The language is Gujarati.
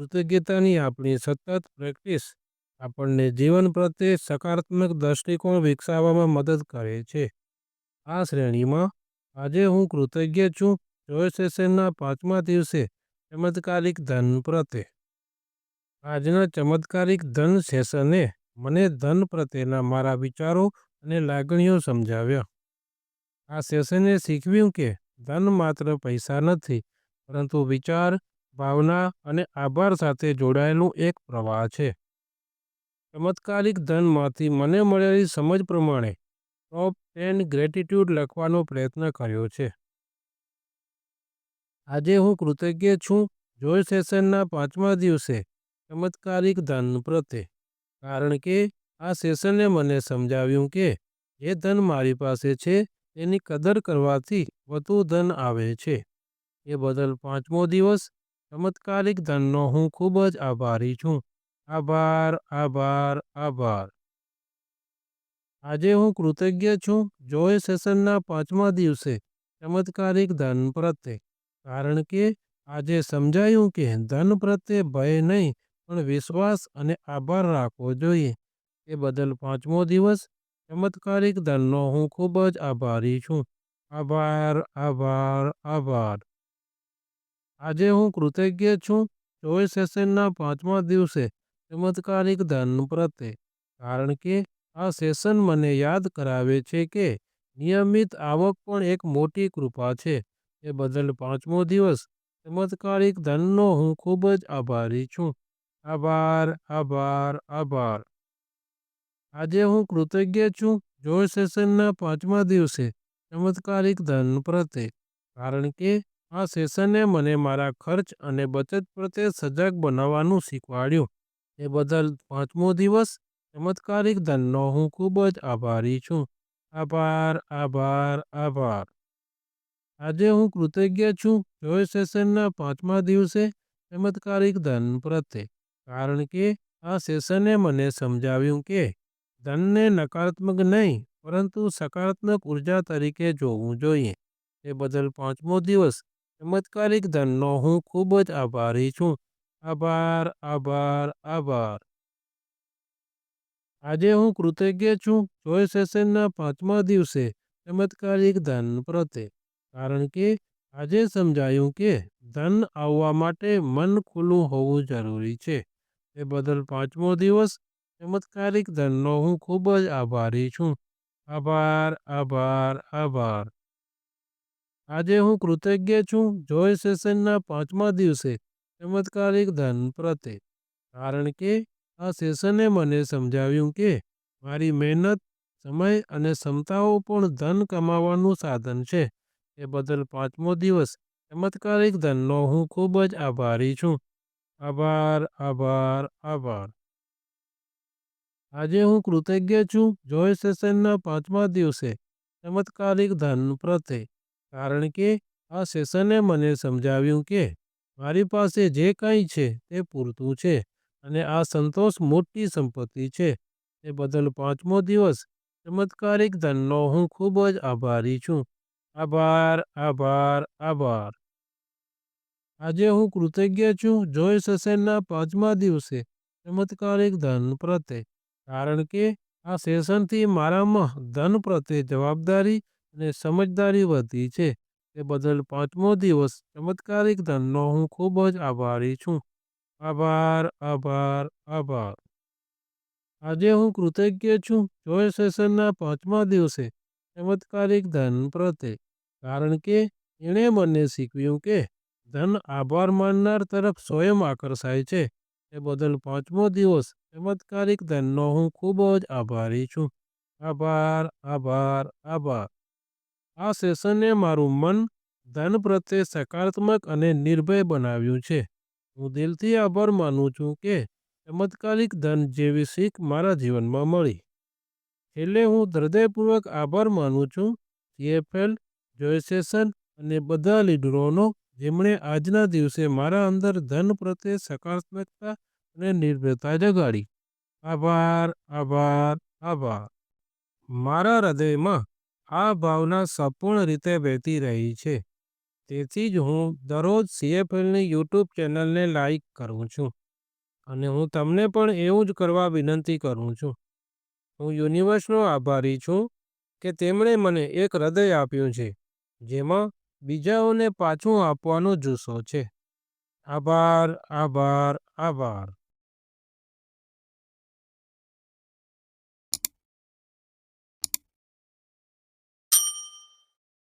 કૃતજ્ઞતાની આપણી સતત પ્રેક્ટિસ આપણને જીવન પ્રત્યે સકારાત્મક દૃષ્ટિકોણ વિકસાવવામાં મદદ કરે છે. આ શ્રેણીમાં, આજે હું કૃતજ્ઞ છું જોય સેશનના પાંચમા દિવસે ચમત્કારિક ધન પ્રત્યે. આજના ચમત્કારિક ધન સેશને મને ધન પ્રત્યેના મારા વિચારો અને લાગણીઓ સમજાવ્યા. આ સેશને શીખવ્યું કે ધન માત્ર પૈસા નથી, પરંતુ વિચાર, ભાવના અને આભાર સાથે જોડાયેલું એક પ્રવાહ છે. ચમત્કારિક ધનમાંથી મને મળેલી સમજ પ્રમાણે ટોપ ટેન ગ્રેટિટ્યૂડ લખવાનો પ્રયત્ન કર્યો છે. આજે હું કૃતજ્ઞ છું જોય સેશનના પાંચમા દિવસે ચમત્કારિક ધન પ્રત્યે. કારણ કે આ સેશને મને સમજાવ્યું કે જે ધન મારી પાસે છે તેની કદર કરવાથી વધુ ધન આવે છે. એ બદલ પાંચમો દિવસ ચમત્કારિક ધનનો હું ખૂબ જ આભારી છું. આભાર, આભાર, આભાર. આજે હું કૃતજ્ઞ છું જોય સેશનના પાંચમા દિવસે ચમત્કારિક ધન પ્રત્યે. કારણ કે આજે સમજાયું કે ધન પ્રત્યે ભય નહીં પણ વિશ્વાસ અને આભાર રાખવો જોઈએ. એ બદલ પાંચમો દિવસ ચમત્કારિક ધનનો હું ખૂબ જ આભારી છું. આભાર, આભાર, આભાર. આજે હું કૃતજ્ઞ છું જોય સેશનના પાંચમા દિવસે ચમત્કારિક ધન પ્રત્યે. કારણ કે આ સેશન મને યાદ કરાવે છે કે નિયમિત આવક પણ એક મોટી કૃપા છે. એ બદલ પાંચમો દિવસ ચમત્કારિક ધનનો હું ખૂબ જ આભારી છું. આભાર, આભાર, આભાર. આજે હું કૃતજ્ઞ છું જોય સેશનના પાંચમા દિવસે ચમત્કારિક ધન પ્રત્યે. કારણ કે આ સેશને મને મારા ખર્ચ અને બચત પ્રત્યે સજાગ બનાવવાનું શીખવાડ્યું. એ બદલ પાંચમો દિવસ ચમત્કારિક ધનનો હું ખૂબ જ આભારી છું. આભાર, આભાર, આભાર. આજે હું કૃતજ્ઞ છું જોય સેશનના પાંચમા દિવસે ચમત્કારિક ધન પ્રત્યે. કારણ કે આ સેશને મને સમજાવ્યું કે ધનને નકારાત્મક નહીં પરંતુ સકારાત્મક ઊર્જા તરીકે જોવું જોઈએ. એ બદલ પાંચમો દિવસ ચમત્કારિક ધનનો હું ખૂબ જ આભારી છું. આભાર, આભાર, આભાર. આજે હું કૃતજ્ઞ છું જોય સેશનના પાંચમા દિવસે ચમત્કારિક ધન પ્રત્યે. કારણ કે આજે સમજાયું કે ધન આવવા માટે મન ખુલ્લું હોવું જરૂરી છે. એ બદલ પાંચમો દિવસ ચમત્કારિક ધનનો હું ખૂબ જ આભારી છું. આભાર, આભાર, આભાર. આજે હું કૃતજ્ઞ છું જોય સેશનના પાંચમા દિવસે ચમત્કારિક ધન પ્રત્યે. કારણ કે આ સેશને મને સમજાવ્યું કે મારી મહેનત, સમય અને ક્ષમતાઓ પણ ધન કમાવાનું સાધન છે. એ બદલ પાંચમો દિવસ ચમત્કારિક ધનનો હું ખૂબ જ આભારી છું. આભાર, આભાર, આભાર. આજે હું કૃતજ્ઞ છું જોય સેશનના પાંચમા દિવસે ચમત્કારિક ધન પ્રત્યે. કારણ કે આ સેશને મને સમજાવ્યું કે મારી પાસે જે કંઈ છે તે પૂરતું છે અને આ સંતોષ મોટી સંપત્તિ છે. તે બદલ પાંચમો દિવસ ચમત્કારિક ધનનો હું ખૂબ જ આભારી છું. આભાર, આભાર, આભાર. આજે હું કૃતજ્ઞ છું જોય સેશનના પાંચમા દિવસે ચમત્કારિક ધન પ્રત્યે. કારણ કે આ સેશનથી મારામાં ધન પ્રત્યે જવાબદારી અને સમજદારી વધી છે. એ બદલ પાંચમો દિવસ ચમત્કારિક ધનનો હું ખૂબ જ આભારી છું. આભાર, આભાર, આભાર. આજે હું કૃતજ્ઞ છું જોય સેશનના પાંચમા દિવસે ચમત્કારિક ધન પ્રત્યે. કારણ કે એણે મને શીખવ્યું કે ધન આભાર માનનાર તરફ સ્વયં આકર્ષાય છે. એ બદલ પાંચમો દિવસ ચમત્કારિક ધનનો હું ખૂબ જ આભારી છું. આભાર, આભાર, આભાર. આ સેશને મારું મન ધન પ્રત્યે સકારાત્મક અને નિર્ભય બનાવ્યું છે. હું દિલથી આભાર માનું છું કે ચમત્કારિક ધન જેવી શીખ મારા જીવનમાં મળી. છેલ્લે હું હૃદયપૂર્વક આભાર માનું છું સીએફએલ, જોય સેશન અને બધા લીડરોનો જેમણે આજના દિવસે મારા અંદર ધન પ્રત્યે સકારાત્મકતા અને નિર્ભયતા જગાડી. આભાર, આભાર, આભાર. મારા હૃદયમાં આ ભાવના સંપૂર્ણ રીતે વહેતી રહી છે. તેથી જ હું દરરોજ સીએફએલની યુટ્યુબ ચેનલને લાઈક કરું છું અને હું તમને પણ એવું જ કરવા વિનંતી કરું છું. હું યુનિવર્સનો આભારી છું કે તેમણે મને એક હૃદય આપ્યું છે, જેમાં બીજાઓને પાછું આપવાનો જુસ્સો છે. આભાર આભાર આભાર.